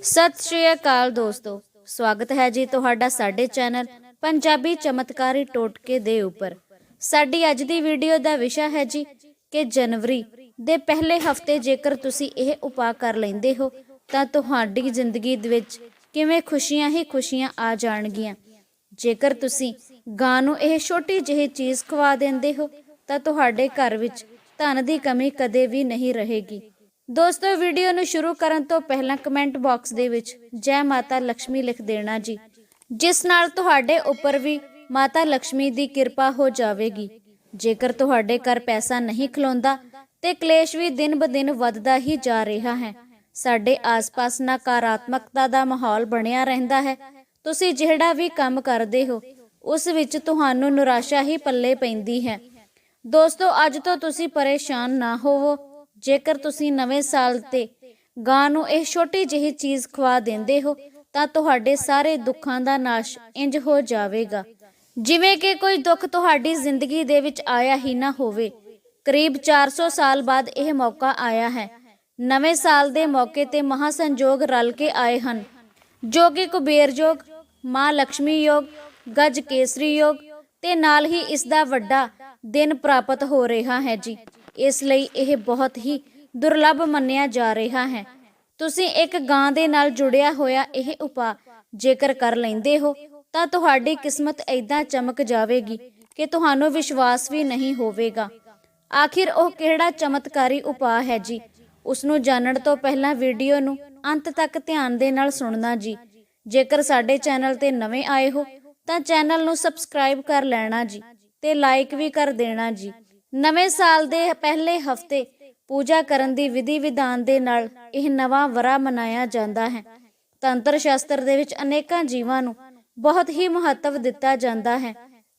ਸਤਿ ਸ਼੍ਰੀ ਅਕਾਲ ਦੋਸਤੋ। ਸਵਾਗਤ ਹੈ ਜੀ ਤੁਹਾਡਾ ਸਾਡੇ ਚੈਨਲ ਪੰਜਾਬੀ ਚਮਤਕਾਰੀ ਟੋਟਕੇ ਦੇ ਉੱਪਰ। ਸਾਡੀ ਅੱਜ ਦੀ ਵੀਡੀਓ ਦਾ ਵਿਸ਼ਾ ਹੈ ਜੀ ਕਿ ਜਨਵਰੀ ਦੇ ਪਹਿਲੇ ਹਫ਼ਤੇ ਜੇਕਰ ਤੁਸੀਂ ਇਹ ਉਪਾਅ ਕਰ ਲੈਂਦੇ ਹੋ, ਤਾਂ ਤੁਹਾਡੀ ਜ਼ਿੰਦਗੀ ਦੇ ਵਿੱਚ ਕਿਵੇਂ ਖੁਸ਼ੀਆਂ ਹੀ ਖੁਸ਼ੀਆਂ ਆ ਜਾਣਗੀਆਂ। ਜੇਕਰ ਤੁਸੀਂ ਗਾਂ ਨੂੰ ਇਹ ਛੋਟੀ ਜਿਹੀ ਚੀਜ਼ ਖਵਾ ਦਿੰਦੇ ਹੋ, ਤਾਂ ਤੁਹਾਡੇ ਘਰ ਵਿੱਚ ਧਨ ਦੀ ਕਮੀ ਕਦੇ ਵੀ ਨਹੀਂ ਰਹੇਗੀ। ਦੋਸਤੋ, ਵੀਡੀਓ ਨੂੰ ਸ਼ੁਰੂ ਕਰਨ ਤੋਂ ਪਹਿਲਾਂ ਕਮੈਂਟ ਬਾਕਸ ਦੇ ਵਿੱਚ ਜੈ ਮਾਤਾ ਲక్ష్ਮੀ ਲਿਖ ਦੇਣਾ ਜੀ। ਜਿਸ ਨਾਲ ਤੁਹਾਡੇ ਉੱਪਰ ਵੀ ਮਾਤਾ ਲక్ష్ਮੀ ਦੀ ਕਿਰਪਾ ਹੋ ਜਾਵੇਗੀ। ਜੇਕਰ ਤੁਹਾਡੇ ਘਰ ਪੈਸਾ ਨਹੀਂ ਖਲੋਂਦਾ ਤੇ ਕਲੇਸ਼ ਵੀ ਦਿਨ ਬ ਦਿਨ ਵੱਧਦਾ ਹੀ ਜਾ ਰਿਹਾ ਹੈ। ਸਾਡੇ ਆਸ-ਪਾਸ ਨਕਾਰਾਤਮਕਤਾ ਦਾ ਮਾਹੌਲ ਬਣਿਆ ਰਹਿੰਦਾ ਹੈ। ਤੁਸੀਂ ਜਿਹੜਾ ਵੀ ਕੰਮ ਕਰਦੇ ਹੋ, ਉਸ ਵਿੱਚ ਤੁਹਾਨੂੰ ਨਿਰਾਸ਼ਾ ਹੀ ਪੱਲੇ ਪੈਂਦੀ ਹੈ। ਦੋਸਤੋ, ਅੱਜ ਤੋਂ ਤੁਸੀਂ ਪਰੇਸ਼ਾਨ ਨਾ ਹੋਵੋ। ਜੇਕਰ ਤੁਸੀਂ ਨਵੇਂ ਸਾਲ ਤੇ ਗਾਂ ਨੂੰ ਇਹ ਛੋਟੀ ਜਿਹੀ ਚੀਜ਼ ਖਵਾ ਦਿੰਦੇ ਹੋ, ਤਾਂ ਤੁਹਾਡੇ ਸਾਰੇ ਦੁੱਖਾਂ ਦਾ ਨਾਸ਼ ਇੰਜ ਹੋ ਜਾਵੇਗਾ। ਜਿਵੇਂ ਕਿ ਕੋਈ ਦੁੱਖ ਤੁਹਾਡੀ ਜ਼ਿੰਦਗੀ ਦੇ ਵਿੱਚ ਆਇਆ ਹੀ ਨਾ ਹੋਵੇ। ਕਰੀਬ 400 ਸਾਲ ਬਾਅਦ ਇਹ ਮੌਕਾ ਆਇਆ ਹੈ। ਨਵੇਂ ਸਾਲ ਦੇ ਮੌਕੇ ਤੇ ਮਹਾਸੰਜੋਗ ਰਲ ਕੇ ਆਏ ਹਨ, ਜੋ ਕਿ ਕੁਬੇਰ ਯੋਗ, ਮਾਂ ਲక్ష్ਮੀ ਯੋਗ, ਗਜ ਕੇਸਰੀ ਯੋਗ ਤੇ ਨਾਲ ਹੀ ਇਸ ਦਾ ਵੱਡਾ ਦਿਨ ਪ੍ਰਾਪਤ ਹੋ ਰਿਹਾ ਹੈ ਜੀ। ਇਸ ਲਈ ਇਹ ਬਹੁਤ ਹੀ ਦੁਰਲੱਭ ਮੰਨਿਆ ਜਾ ਰਿਹਾ ਹੈ। ਤੁਸੀਂ ਇੱਕ ਗਾਂ ਦੇ ਨਾਲ ਜੁੜਿਆ ਹੋਇਆ ਇਹ ਉਪਾਅ ਜੇਕਰ ਕਰ ਲੈਂਦੇ ਹੋ, ਤਾਂ ਤੁਹਾਡੀ ਕਿਸਮਤ ਐਦਾਂ ਚਮਕ ਜਾਵੇਗੀ ਕਿ ਤੁਹਾਨੂੰ ਵਿਸ਼ਵਾਸ ਵੀ ਨਹੀਂ ਹੋਵੇਗਾ। ਆਖਿਰ ਉਹ ਕਿਹੜਾ ਚਮਤਕਾਰੀ ਉਪਾਅ ਹੈ ਜੀ? ਉਸ ਨੂੰ ਜਾਣਨ ਤੋਂ ਪਹਿਲਾਂ ਵੀਡੀਓ ਨੂੰ ਅੰਤ ਤੱਕ ਧਿਆਨ ਦੇ ਨਾਲ ਸੁਣਨਾ ਜੀ। ਜੇਕਰ ਸਾਡੇ ਚੈਨਲ ਤੇ ਨਵੇਂ ਆਏ ਹੋ, ਤਾਂ ਚੈਨਲ ਨੂੰ ਸਬਸਕ੍ਰਾਈਬ ਕਰ ਲੈਣਾ ਜੀ ਤੇ ਲਾਈਕ ਵੀ ਕਰ ਦੇਣਾ ਜੀ। ਨਵੇਂ ਸਾਲ ਦੇ ਪਹਿਲੇ ਹਫ਼ਤੇ ਪੂਜਾ ਕਰਨ ਦੀ ਵਿਧੀ ਵਿਧਾਨ ਦੇ ਨਾਲ ਇਹ ਨਵਾਂ ਵਰਾ ਮਨਾਇਆ ਜਾਂਦਾ ਹੈ। ਤੰਤਰ ਸ਼ਾਸਤਰ ਦੇ ਵਿੱਚ ਅਨੇਕਾਂ ਜੀਵਾਂ ਨੂੰ ਬਹੁਤ ਹੀ ਮਹੱਤਵ ਦਿੱਤਾ ਜਾਂਦਾ ਹੈ।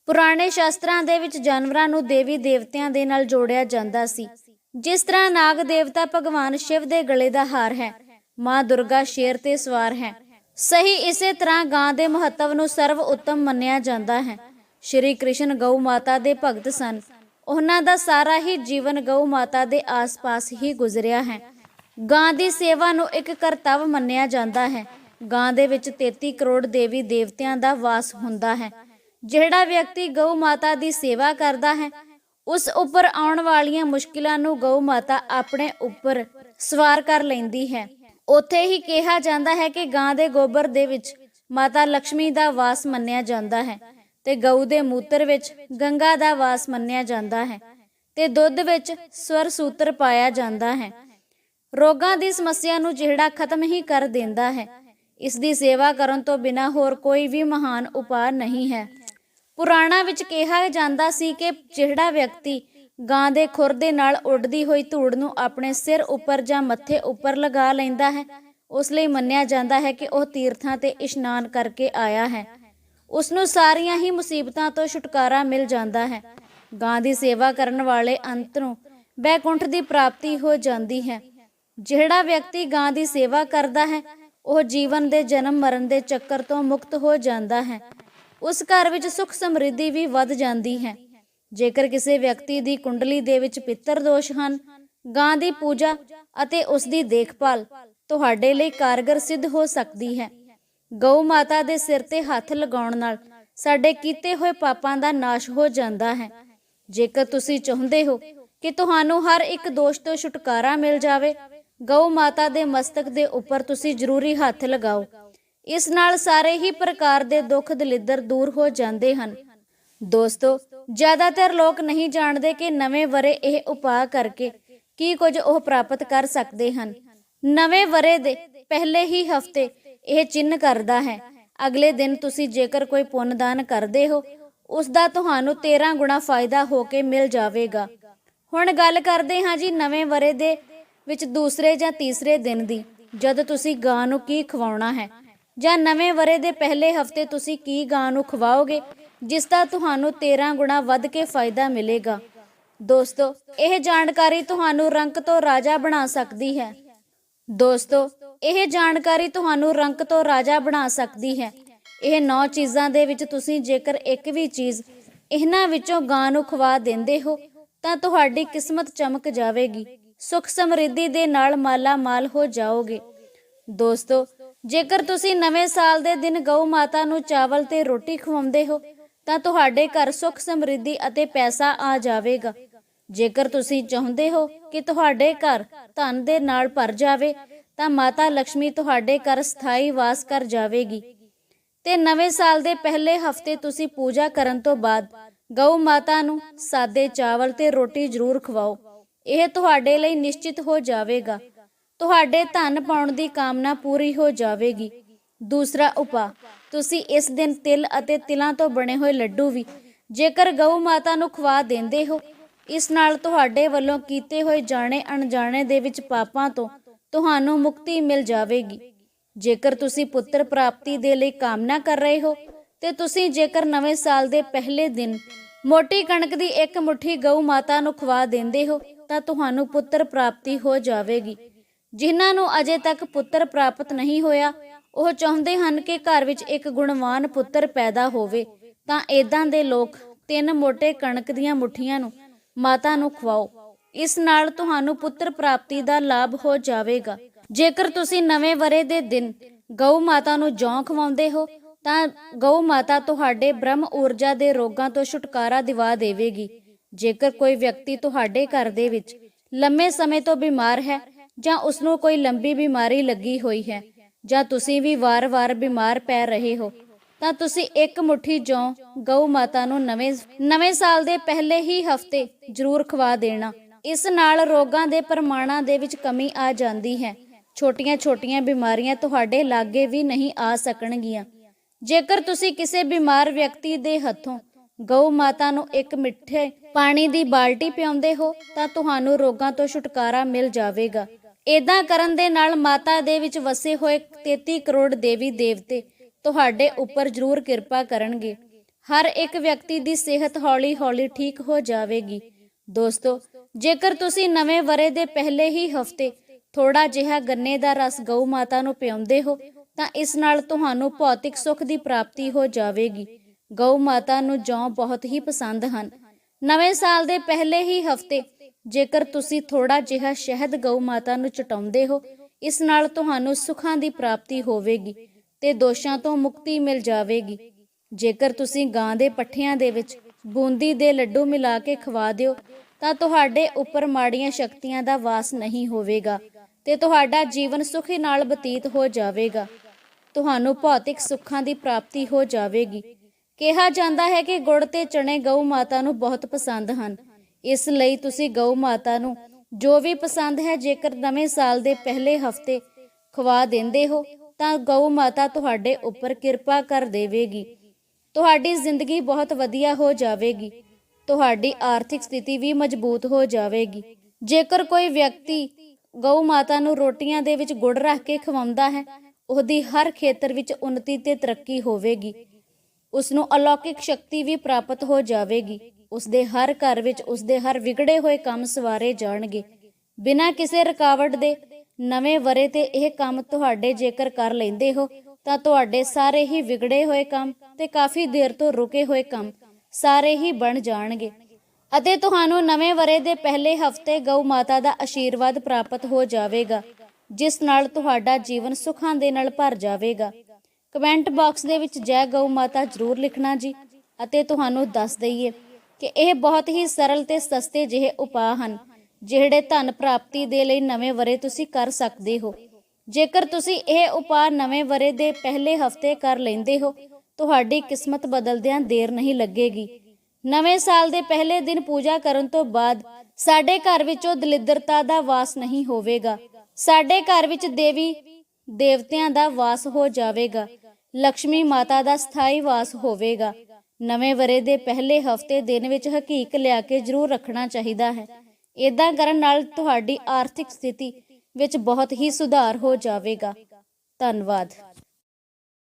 ਪੁਰਾਣੇ ਸ਼ਾਸਤਰਾਂ ਦੇ ਵਿੱਚ ਜਾਨਵਰਾਂ ਨੂੰ ਦੇਵੀ ਦੇਵਤਿਆਂ ਦੇ ਨਾਲ ਜੋੜਿਆ ਜਾਂਦਾ ਸੀ। ਜਿਸ ਤਰ੍ਹਾਂ ਨਾਗ ਦੇਵਤਾ ਭਗਵਾਨ ਸ਼ਿਵ ਦੇ ਗਲੇ ਦਾ ਹਾਰ ਹੈ, ਮਾਂ ਦੁਰਗਾ ਸ਼ੇਰ ਤੇ ਸਵਾਰ ਹੈ। ਸਹੀ ਇਸੇ ਤਰ੍ਹਾਂ ਗਾਂ ਦੇ ਮਹੱਤਵ ਨੂੰ ਸਰਵ ਉੱਤਮ ਮੰਨਿਆ ਜਾਂਦਾ ਹੈ। ਸ਼੍ਰੀ ਕ੍ਰਿਸ਼ਨ ਗਊ ਮਾਤਾ ਦੇ ਭਗਤ ਸਨ। ਉਹਨਾਂ ਦਾ ਸਾਰਾ ਹੀ ਜੀਵਨ ਗਊ ਮਾਤਾ ਦੇ ਆਸ-ਪਾਸ ਹੀ ਗੁਜ਼ਰਿਆ ਹੈ। ਗਾਂ ਦੀ ਸੇਵਾ ਨੂੰ ਇੱਕ ਕਰਤੱਵ ਮੰਨਿਆ ਜਾਂਦਾ ਹੈ। ਗਾਂ ਦੇ ਵਿੱਚ 33 ਕਰੋੜ ਦੇਵੀ ਦੇਵਤਿਆਂ ਦਾ ਵਾਸ ਹੁੰਦਾ ਹੈ। ਜਿਹੜਾ ਵਿਅਕਤੀ ਗਊ ਮਾਤਾ ਦੀ ਸੇਵਾ ਕਰਦਾ ਹੈ, ਉਸ ਉੱਪਰ ਆਉਣ ਵਾਲੀਆਂ ਮੁਸ਼ਕਿਲਾਂ ਨੂੰ ਗਊ ਮਾਤਾ ਆਪਣੇ ਉੱਪਰ ਸਵਾਰ ਕਰ ਲੈਂਦੀ ਹੈ। ਉੱਥੇ ਹੀ ਕਿਹਾ ਜਾਂਦਾ ਹੈ ਕਿ ਗਾਂ ਦੇ ਗੋਬਰ ਦੇ ਵਿੱਚ ਮਾਤਾ ਲక్ష్ਮੀ ਦਾ ਵਾਸ ਮੰਨਿਆ ਜਾਂਦਾ ਹੈ। ਤੇ ਗਊ ਦੇ ਮੂਤਰ ਵਿੱਚ ਗੰਗਾ ਦਾ ਵਾਸ ਮੰਨਿਆ ਜਾਂਦਾ ਹੈ ਤੇ ਦੁੱਧ ਵਿੱਚ ਸਵਰ ਸੂਤਰ ਪਾਇਆ ਜਾਂਦਾ ਹੈ। ਰੋਗਾਂ ਦੀ ਸਮੱਸਿਆ ਨੂੰ ਜਿਹੜਾ ਖਤਮ ਹੀ ਕਰ ਦਿੰਦਾ ਹੈ। ਇਸ ਦੀ ਸੇਵਾ ਕਰਨ ਤੋਂ ਬਿਨਾ ਹੋਰ ਕੋਈ ਵੀ ਮਹਾਨ ਉਪਾਅ ਨਹੀਂ ਹੈ। ਪੁਰਾਣਾ ਵਿੱਚ ਕਿਹਾ ਜਾਂਦਾ ਸੀ ਕਿ ਜਿਹੜਾ ਵਿਅਕਤੀ ਗਾਂ ਦੇ ਖੁਰ ਦੇ ਨਾਲ ਉੱਡਦੀ ਹੋਈ ਧੂੜ ਨੂੰ ਆਪਣੇ ਸਿਰ ਉੱਪਰ ਜਾਂ ਮੱਥੇ ਉੱਪਰ ਲਗਾ ਲੈਂਦਾ ਹੈ, ਉਸ ਲਈ ਮੰਨਿਆ ਜਾਂਦਾ ਹੈ ਕਿ ਉਹ ਤੀਰਥਾਂ ਤੇ ਇਸ਼ਨਾਨ ਕਰਕੇ ਆਇਆ ਹੈ। ਉਸ ਨੂੰ ਸਾਰੀਆਂ ਹੀ ਮੁਸੀਬਤਾਂ ਤੋਂ ਛੁਟਕਾਰਾ ਮਿਲ ਜਾਂਦਾ ਹੈ। ਗਾਂ ਦੀ ਸੇਵਾ ਕਰਨ ਵਾਲੇ ਅੰਤ ਨੂੰ ਬੈਕੁੰਠ ਦੀ ਪ੍ਰਾਪਤੀ ਹੋ ਜਾਂਦੀ ਹੈ। ਜਿਹੜਾ ਵਿਅਕਤੀ ਗਾਂ ਦੀ ਸੇਵਾ ਕਰਦਾ ਹੈ, ਉਹ ਜੀਵਨ ਦੇ ਜਨਮ ਮਰਨ ਦੇ ਚੱਕਰ ਤੋਂ ਮੁਕਤ ਹੋ ਜਾਂਦਾ ਹੈ। ਉਸ ਘਰ ਵਿੱਚ ਸੁਖ ਸਮਰਿੱਧੀ ਵੀ ਵੱਧ ਜਾਂਦੀ ਹੈ। ਜੇਕਰ ਕਿਸੇ ਵਿਅਕਤੀ ਦੀ ਕੁੰਡਲੀ ਦੇ ਵਿੱਚ ਪਿੱਤਰ ਦੋਸ਼ ਹਨ, ਗਾਂ ਦੀ ਪੂਜਾ ਅਤੇ ਉਸ ਦੀ ਦੇਖਭਾਲ ਤੁਹਾਡੇ ਲਈ ਕਾਰਗਰ ਸਿੱਧ ਹੋ ਸਕਦੀ ਹੈ। ਗਊ ਮਾਤਾ ਦੇ ਸਿਰ ਤੇ ਹੱਥ ਲਗਾਉਣ ਨਾਲ ਸਾਡੇ ਕੀਤੇ ਹੋਏ ਪਾਪਾਂ ਦਾ ਨਾਸ਼ ਹੋ ਜਾਂਦਾ ਹੈ। ਜੇਕਰ ਤੁਸੀਂ ਚਾਹੁੰਦੇ ਹੋ ਕਿ ਤੁਹਾਨੂੰ ਹਰ ਇੱਕ ਦੋਸ਼ ਤੋਂ ਛੁਟਕਾਰਾ ਮਿਲ ਜਾਵੇ, ਗਊ ਮਾਤਾ ਦੇ ਮਸਤਕ ਦੇ ਉੱਪਰ ਤੁਸੀਂ ਜ਼ਰੂਰੀ ਹੱਥ ਲਗਾਓ। ਇਸ ਨਾਲ ਸਾਰੇ ਹੀ ਪ੍ਰਕਾਰ ਦੇ ਦੁੱਖ ਦਲਿੱਦਰ ਦੂਰ ਹੋ ਜਾਂਦੇ ਹਨ। ਦੋਸਤੋ, ਜ਼ਿਆਦਾਤਰ ਲੋਕ ਨਹੀਂ ਜਾਣਦੇ ਕਿ ਨਵੇਂ ਵਰੇ ਇਹ ਉਪਾਅ ਕਰਕੇ ਕੀ ਕੁਝ ਉਹ ਪ੍ਰਾਪਤ ਕਰ ਸਕਦੇ ਹਨ। ਨਵੇਂ ਵਰੇ ਦੇ ਪਹਿਲੇ ਹੀ ਹਫ਼ਤੇ ਇਹ ਚਿੰਨ ਕਰਦਾ ਹੈ। ਅਗਲੇ ਦਿਨ ਤੁਸੀਂ ਜੇਕਰ ਕੋਈ ਪੁੰਨਦਾਨ ਕਰਦੇ ਹੋ ਉਸ ਦਾ ਤੁਹਾਨੂੰ 13 ਗੁਣਾ ਫਾਇਦਾ ਹੋ ਕੇ ਮਿਲ ਜਾਵੇਗਾ। ਹੁਣ ਗੱਲ ਕਰਦੇ ਹਾਂ ਜੀ ਨਵੇਂ ਵਰੇ ਦੇ ਵਿੱਚ ਦੂਸਰੇ ਜਾਂ ਤੀਸਰੇ ਦਿਨ ਦੀ। ਜਦ ਤੁਸੀਂ ਗਾਂ ਨੂੰ ਕੀ ਖਵਾਉਣਾ ਹੈ? ਜਾਂ ਨਵੇਂ ਵਰੇ ਦੇ ਪਹਿਲੇ ਹਫ਼ਤੇ ਤੁਸੀਂ ਕੀ ਗਾਂ ਨੂੰ ਖਵਾਓਗੇ, ਜਿਸ ਦਾ ਤੁਹਾਨੂੰ 13 ਗੁਣਾ ਵੱਧ ਕੇ ਫਾਇਦਾ ਮਿਲੇਗਾ? ਦੋਸਤੋ, ਇਹ ਜਾਣਕਾਰੀ ਤੁਹਾਨੂੰ ਰੰਕ ਤੋਂ ਰਾਜਾ ਬਣਾ ਸਕਦੀ ਹੈ। ਦੋਸਤੋ ਇਹ ਜਾਣਕਾਰੀ ਤੁਹਾਨੂੰ ਰੰਕ ਤੋਂ ਰਾਜਾ ਬਣਾ ਸਕਦੀ ਹੈ। ਇਹ ਨੌ ਚੀਜ਼ਾਂ ਦੇ ਵਿੱਚ ਤੁਸੀਂ ਜੇਕਰ ਇੱਕ ਵੀ ਚੀਜ਼ ਇਹਨਾਂ ਵਿੱਚੋਂ ਗਾਂ ਨੂੰ ਖਵਾ ਦਿੰਦੇ ਹੋ, ਤਾਂ ਤੁਹਾਡੀ ਕਿਸਮਤ ਚਮਕ ਜਾਵੇਗੀ। ਸੁਖ ਸਮਰਿੱਧੀ ਦੇ ਨਾਲ ਮਾਲਾ ਮਾਲ ਹੋ ਜਾਓਗੇ। ਦੋਸਤੋ, ਜੇਕਰ ਤੁਸੀਂ ਨਵੇਂ ਸਾਲ ਦੇ ਦਿਨ ਗਊ ਮਾਤਾ ਨੂੰ ਚਾਵਲ ਤੇ ਰੋਟੀ ਖਵਾਉਂਦੇ ਹੋ, ਤਾਂ ਤੁਹਾਡੇ ਘਰ ਸੁੱਖ ਸਮਰਿੱਧੀ ਅਤੇ ਪੈਸਾ ਆ ਜਾਵੇਗਾ। ਜੇਕਰ ਤੁਸੀਂ ਚਾਹੁੰਦੇ ਹੋ ਕਿ ਤੁਹਾਡੇ ਘਰ ਧਨ ਦੇ ਨਾਲ ਭਰ ਜਾਵੇ ਤਾਂ ਮਾਤਾ ਲక్ష్ਮੀ ਤੁਹਾਡੇ ਘਰ ਸਥਾਈ ਵਾਸ ਕਰ ਜਾਵੇਗੀ। ਤੇ ਨਵੇਂ ਸਾਲ ਦੇ ਪਹਿਲੇ ਹਫ਼ਤੇ ਤੁਸੀਂ ਪੂਜਾ ਕਰਨ ਤੋਂ ਬਾਅਦ ਗਊ ਮਾਤਾ ਨੂੰ ਸਾਦੇ ਚਾਵਲ ਤੇ ਰੋਟੀ ਜ਼ਰੂਰ ਖਵਾਓ। ਇਹ ਤੁਹਾਡੇ ਲਈ ਨਿਸ਼ਚਿਤ ਹੋ ਜਾਵੇਗਾ। ਤੁਹਾਡੇ ਧਨ ਪਾਉਣ ਦੀ ਕਾਮਨਾ ਪੂਰੀ ਹੋ ਜਾਵੇਗੀ। ਦੂਸਰਾ ਉਪਾਅ, ਤੁਸੀਂ ਇਸ ਦਿਨ ਤਿਲ ਅਤੇ ਤਿਲਾਂ ਤੋਂ ਬਣੇ ਹੋਏ ਲੱਡੂ ਵੀ ਜੇਕਰ ਗਊ ਮਾਤਾ ਨੂੰ ਖਵਾ ਦਿੰਦੇ ਹੋ, ਇਸ ਨਾਲ ਤੁਹਾਡੇ ਵੱਲੋਂ ਕੀਤੇ ਹੋਏ ਜਾਣੇ ਅਣਜਾਣੇ ਦੇ ਵਿੱਚ ਪਾਪਾਂ ਤੋਂ ਤੁਹਾਨੂੰ ਮੁਕਤੀ ਮਿਲ ਜਾਵੇਗੀ। ਜੇਕਰ ਤੁਸੀਂ ਪੁੱਤਰ ਪ੍ਰਾਪਤੀ ਦੇ ਲਈ ਕਾਮਨਾ ਕਰ ਰਹੇ ਹੋ, ਤੇ ਤੁਸੀਂ ਜੇਕਰ ਨਵੇਂ ਸਾਲ ਦੇ ਪਹਿਲੇ ਦਿਨ ਮੋਟੀ ਕਣਕ ਦੀ ਇੱਕ ਮੁਠੀ ਗਊ ਮਾਤਾ ਨੂੰ ਖਵਾ ਦਿੰਦੇ ਹੋ, ਤਾਂ ਤੁਹਾਨੂੰ ਪੁੱਤਰ ਪ੍ਰਾਪਤੀ ਹੋ ਜਾਵੇਗੀ। ਜਿਨ੍ਹਾਂ ਨੂੰ ਅਜੇ ਤੱਕ ਪੁੱਤਰ ਪ੍ਰਾਪਤ ਨਹੀਂ ਹੋਇਆ, ਉਹ ਚਾਹੁੰਦੇ ਹਨ ਕਿ ਘਰ ਵਿੱਚ ਇੱਕ ਗੁਣਵਾਨ ਪੁੱਤਰ ਪੈਦਾ ਹੋਵੇ। ਤਾਂ ਇਦਾਂ ਦੇ ਲੋਕ ਤਿੰਨ ਮੋਟੇ ਕਣਕ ਦੀਆਂ ਮੁਠੀਆਂ ਨੂੰ ਮਾਤਾ ਨੂੰ ਖਵਾਓ। ਇਸ ਨਾਲ ਤੁਹਾਨੂੰ ਪੁੱਤਰ ਪ੍ਰਾਪਤੀ ਦਾ ਲਾਭ ਹੋ ਜਾਵੇਗਾ। ਜੇਕਰ ਤੁਸੀਂ ਨਵੇਂ ਵਰੇ ਦੇ ਦਿਨ ਗਊ ਮਾਤਾ ਨੂੰ ਜੌਂ ਖਵਾਉਂਦੇ ਹੋ, ਤਾਂ ਗਊ ਮਾਤਾ ਤੁਹਾਡੇ ਬ੍ਰਹਮ ਊਰਜਾ ਦੇ ਰੋਗਾਂ ਤੋਂ ਛੁਟਕਾਰਾ ਦਿਵਾ ਦੇਵੇਗੀ। ਜੇਕਰ ਕੋਈ ਵਿਅਕਤੀ ਤੁਹਾਡੇ ਘਰ ਦੇ ਵਿੱਚ ਲੰਮੇ ਸਮੇਂ ਤੋਂ ਬਿਮਾਰ ਹੈ ਜਾਂ ਉਸ ਨੂੰ ਕੋਈ ਲੰਬੀ ਬਿਮਾਰੀ ਲੱਗੀ ਹੋਈ ਹੈ ਜਾਂ ਤੁਸੀਂ ਵੀ ਵਾਰ-ਵਾਰ ਬਿਮਾਰ ਪੈ ਰਹੇ ਹੋ, ਤਾਂ ਤੁਸੀਂ ਇੱਕ ਮੁਠੀ ਜੌਂ ਗਊ ਮਾਤਾ ਨੂੰ ਨਵੇਂ ਨਵੇਂ ਸਾਲ ਦੇ ਪਹਿਲੇ ਹੀ ਹਫ਼ਤੇ ਜ਼ਰੂਰ ਖਵਾ ਦੇਣਾ। ਇਸ ਨਾਲ ਰੋਗਾਂ ਦੇ ਪ੍ਰਮਾਣਾਂ ਦੇ ਵਿੱਚ ਕਮੀ ਆ ਜਾਂਦੀ ਹੈ। ਛੋਟੀਆਂ-ਛੋਟੀਆਂ ਬਿਮਾਰੀਆਂ ਤੁਹਾਡੇ ਲਾਗੇ ਵੀ ਨਹੀਂ ਆ ਸਕਣਗੀਆਂ। ਜੇਕਰ ਤੁਸੀਂ ਕਿਸੇ ਬਿਮਾਰ ਵਿਅਕਤੀ ਦੇ ਹੱਥੋਂ ਗਊ ਮਾਤਾ ਨੂੰ ਇੱਕ ਮਿੱਠੇ ਪਾਣੀ ਦੀ ਬਾਲਟੀ ਪਿਆਉਂਦੇ ਹੋ, ਤਾਂ ਤੁਹਾਨੂੰ ਰੋਗਾਂ ਤੋਂ ਛੁਟਕਾਰਾ ਮਿਲ ਜਾਵੇਗਾ। ਇਦਾਂ ਕਰਨ ਦੇ ਨਾਲ ਮਾਤਾ ਦੇ ਵਿੱਚ ਵਸੇ ਹੋਏ 33 ਕਰੋੜ ਦੇਵੀ ਦੇਵਤੇ ਤੁਹਾਡੇ ਉੱਪਰ ਜ਼ਰੂਰ ਕਿਰਪਾ ਕਰਨਗੇ। ਹਰ ਇੱਕ ਵਿਅਕਤੀ ਦੀ ਸਿਹਤ ਹੌਲੀ-ਹੌਲੀ ਠੀਕ ਹੋ ਜਾਵੇਗੀ। ਦੋਸਤੋ, ਜੇਕਰ ਤੁਸੀਂ ਨਵੇਂ ਵਰੇ ਦੇ ਪਹਿਲੇ ਹੀ ਹਫ਼ਤੇ ਥੋੜਾ ਜਿਹਾ ਗੰਨੇ ਦਾ ਰਸ ਗਊ ਮਾਤਾ ਨੂੰ ਪਿਆਉਂਦੇ ਹੋ, ਤਾਂ ਇਸ ਨਾਲ ਤੁਹਾਨੂੰ ਭੌਤਿਕ ਸੁੱਖ ਦੀ ਪ੍ਰਾਪਤੀ ਹੋ ਜਾਵੇਗੀ। ਗਊ ਮਾਤਾ ਨੂੰ ਜੌਂ ਬਹੁਤ ਹੀ ਪਸੰਦ ਹਨ। ਨਵੇਂ ਸਾਲ ਦੇ ਪਹਿਲੇ ਹੀ ਹਫ਼ਤੇ, ਜੇਕਰ ਤੁਸੀਂ ਥੋੜਾ ਜਿਹਾ ਸ਼ਹਿਦ ਗਊ ਮਾਤਾ ਨੂੰ ਚਟਾਉਂਦੇ ਹੋ, ਇਸ ਨਾਲ ਤੁਹਾਨੂੰ ਸੁੱਖਾਂ ਦੀ ਪ੍ਰਾਪਤੀ ਹੋਵੇਗੀ ਤੇ ਦੋਸ਼ਾਂ ਤੋਂ ਮੁਕਤੀ ਮਿਲ ਜਾਵੇਗੀ। ਜੇਕਰ ਤੁਸੀਂ ਗਾਂ ਦੇ ਪੱਠਿਆਂ ਦੇ ਵਿੱਚ ਬੂੰਦੀ ਦੇ ਲੱਡੂ ਮਿਲਾ ਕੇ ਖਵਾ ਦਿਓ, ਤਾਂ ਤੁਹਾਡੇ ਉੱਪਰ ਮਾੜੀਆਂ ਸ਼ਕਤੀਆਂ ਦਾ ਵਾਸ ਨਹੀਂ ਹੋਵੇਗਾ ਤੇ ਤੁਹਾਡਾ ਜੀਵਨ ਸੁਖੀ ਨਾਲ ਬਤੀਤ ਹੋ ਜਾਵੇਗਾ। ਤੁਹਾਨੂੰ ਭੌਤਿਕ ਸੁੱਖਾਂ ਦੀ ਪ੍ਰਾਪਤੀ ਹੋ ਜਾਵੇਗੀ। ਕਿਹਾ ਜਾਂਦਾ ਹੈ ਕਿ ਗੁੜ ਤੇ ਚਣੇ ਗਊ ਮਾਤਾ ਨੂੰ ਬਹੁਤ ਪਸੰਦ ਹਨ। ਇਸ ਲਈ ਤੁਸੀਂ ਗਊ ਮਾਤਾ ਨੂੰ ਜੋ ਵੀ ਪਸੰਦ ਹੈ, ਜੇਕਰ ਨਵੇਂ ਸਾਲ ਦੇ ਪਹਿਲੇ ਹਫ਼ਤੇ ਖਵਾ ਦਿੰਦੇ ਹੋ, ਤਾਂ ਗਊ ਮਾਤਾ ਤੁਹਾਡੇ ਉੱਪਰ ਕਿਰਪਾ ਕਰ ਦੇਵੇਗੀ। ਤੁਹਾਡੀ ਜ਼ਿੰਦਗੀ ਬਹੁਤ ਵਧੀਆ ਹੋ ਜਾਵੇਗੀ। ਤੁਹਾਡੀ ਆਰਥਿਕ ਸਥਿਤੀ ਵੀ ਮਜ਼ਬੂਤ ਹੋ ਜਾਵੇਗੀ। ਜੇਕਰ ਕੋਈ ਵਿਅਕਤੀ ਗਊ ਮਾਤਾ ਨੂੰ ਰੋਟੀਆਂ ਦੇ ਵਿੱਚ ਗੁੜ ਰੱਖ ਕੇ ਖਵਾਉਂਦਾ ਹੈ, ਉਹਦੀ ਹਰ ਖੇਤਰ ਵਿੱਚ ਉન્નਤੀ ਤੇ ਤਰੱਕੀ ਹੋਵੇਗੀ। ਉਸ ਨੂੰ ਅਲੌਕਿਕ ਸ਼ਕਤੀ ਵੀ ਪ੍ਰਾਪਤ ਹੋ ਜਾਵੇਗੀ। ਉਸ ਦੇ ਹਰ ਘਰ ਵਿੱਚ ਉਸ ਦੇ ਹਰ ਵਿਗੜੇ ਹੋਏ ਕੰਮ ਸਵਾਰੇ ਜਾਣਗੇ। ਬਿਨਾਂ ਕਿਸੇ ਰੁਕਾਵਟ ਦੇ ਨਵੇਂ ਵਰੇ ਤੇ ਇਹ ਕੰਮ ਤੁਹਾਡੇ ਜੇਕਰ ਕਰ ਲੈਂਦੇ ਹੋ ਤਾਂ ਤੁਹਾਡੇ ਸਾਰੇ ਹੀ ਵਿਗੜੇ ਹੋਏ ਕੰਮ ਤੇ ਕਾਫੀ ਦੇਰ ਤੋਂ ਰੁਕੇ ਹੋਏ ਕੰਮ ਸਾਰੇ ਹੀ ਬਣ ਜਾਣਗੇ। ਅਤੇ ਤੁਹਾਨੂੰ ਨਵੇਂ ਵਰੇ ਦੇ ਪਹਿਲੇ ਹਫ਼ਤੇ ਗਊ ਮਾਤਾ ਦਾ ਆਸ਼ੀਰਵਾਦ ਪ੍ਰਾਪਤ ਹੋ ਜਾਵੇਗਾ, ਜਿਸ ਨਾਲ ਤੁਹਾਡਾ ਜੀਵਨ ਸੁੱਖਾਂ ਦੇ ਨਾਲ ਭਰ ਜਾਵੇਗਾ। ਕਮੈਂਟ ਬਾਕਸ ਦੇ ਵਿੱਚ ਜੈ ਗਊ ਮਾਤਾ ਜ਼ਰੂਰ ਲਿਖਣਾ ਜੀ, ਅਤੇ ਤੁਹਾਨੂੰ ਦੱਸ ਦਈਏ ਕਿ ਇਹ ਬਹੁਤ ਹੀ ਸਰਲ ਤੇ ਸਸਤੇ ਜਿਹੇ ਉਪਾਅ ਹਨ, ਜਿਹੜੇ ਧਨ ਪ੍ਰਾਪਤੀ ਦੇ ਲਈ ਨਵੇਂ ਵਰੇ ਤੁਸੀਂ ਕਰ ਸਕਦੇ ਹੋ। ਜੇਕਰ ਤੁਸੀਂ ਇਹ ਉਪਾਅ ਨਵੇਂ ਵਰੇ ਦੇ ਪਹਿਲੇ ਹਫ਼ਤੇ ਕਰ ਲੈਂਦੇ ਹੋ, ਤੁਹਾਡੀ ਕਿਸਮਤ ਬਦਲਦਿਆਂ ਦੇਰ ਨਹੀਂ ਲੱਗੇਗੀ। ਨਵੇਂ ਸਾਲ ਦੇ ਪਹਿਲੇ ਦਿਨ ਪੂਜਾ ਕਰਨ ਤੋਂ ਬਾਅਦ, ਸਾਡੇ ਘਰ ਵਿੱਚੋਂ ਦਲਿੱਦਰਤਾ ਦਾ ਵਾਸ ਨਹੀਂ ਹੋਵੇਗਾ। ਸਾਡੇ ਘਰ ਵਿੱਚ ਦੇਵੀ, ਦੇਵਤਿਆਂ ਦਾ ਵਾਸ ਹੋ ਜਾਵੇਗਾ। ਲక్ష్ਮੀ ਮਾਤਾ ਦਾ ਸਥਾਈ ਵਾਸ ਹੋਵੇਗਾ। ਨਵੇਂ ਵਰੇ ਦੇ ਪਹਿਲੇ ਹਫ਼ਤੇ ਦਿਨ ਵਿੱਚ ਹਕੀਕ ਲਿਆ ਕੇ ਜ਼ਰੂਰ ਰੱਖਣਾ ਚਾਹੀਦਾ ਹੈ। ਇਦਾਂ ਕਰਨ ਨਾਲ ਤੁਹਾਡੀ ਆਰਥਿਕ ਸਥਿਤੀ ਵਿੱਚ ਬਹੁਤ ਹੀ ਸੁਧਾਰ ਹੋ ਜਾਵੇਗਾ। ਧੰਨਵਾਦ।